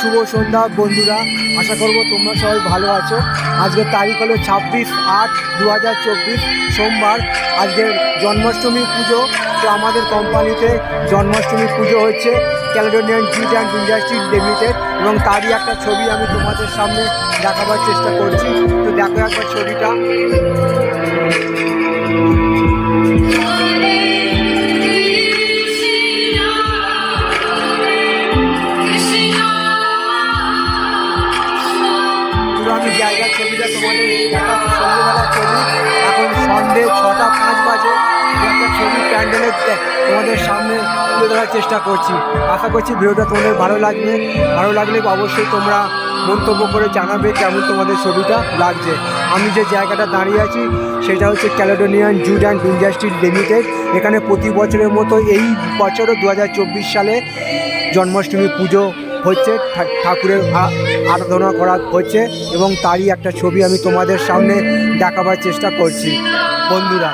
শুভ সন্ধ্যা, বন্ধুরা। আশা করব তোমরা সবাই ভালো আছো। আজকের তারিখ হলো ছাব্বিশ আট দু হাজার চব্বিশ, সোমবার। আজকের জন্মাষ্টমী পুজো। তো আমাদের কোম্পানিতে জন্মাষ্টমী পুজো হচ্ছে Caledonian jute and industries limited এবং তারই একটা ছবি আমি তোমাদের সামনে দেখাবার চেষ্টা করছি। তো দেখো একবার ছবিটা। আমি জায়গার ছবিটা সন্ধ্যেবেলার ছবি। এখন সন্ধে ছটা পাঁচ বাজে। একটা ছবি প্যান্ডেলের তোমাদের সামনে তুলে ধরার চেষ্টা করছি। আশা করছি ভিডিওটা তোমাদের ভালো লাগবে। ভালো লাগলে অবশ্যই তোমরা মন্তব্য করে জানাবে কেমন তোমাদের ছবিটা লাগছে। আমি যে জায়গাটা দাঁড়িয়ে আছি, সেটা হচ্ছে Caledonian jute and industry limited. এখানে প্রতি বছরের মতো এই বছরও দু হাজার চব্বিশ সালে জন্মাষ্টমী পুজো হচ্ছে ঠাকুরের আরাধনা করা হচ্ছে এবং তারই একটা ছবি আমি তোমাদের সামনে দেখাবার চেষ্টা করছি। বন্ধুরা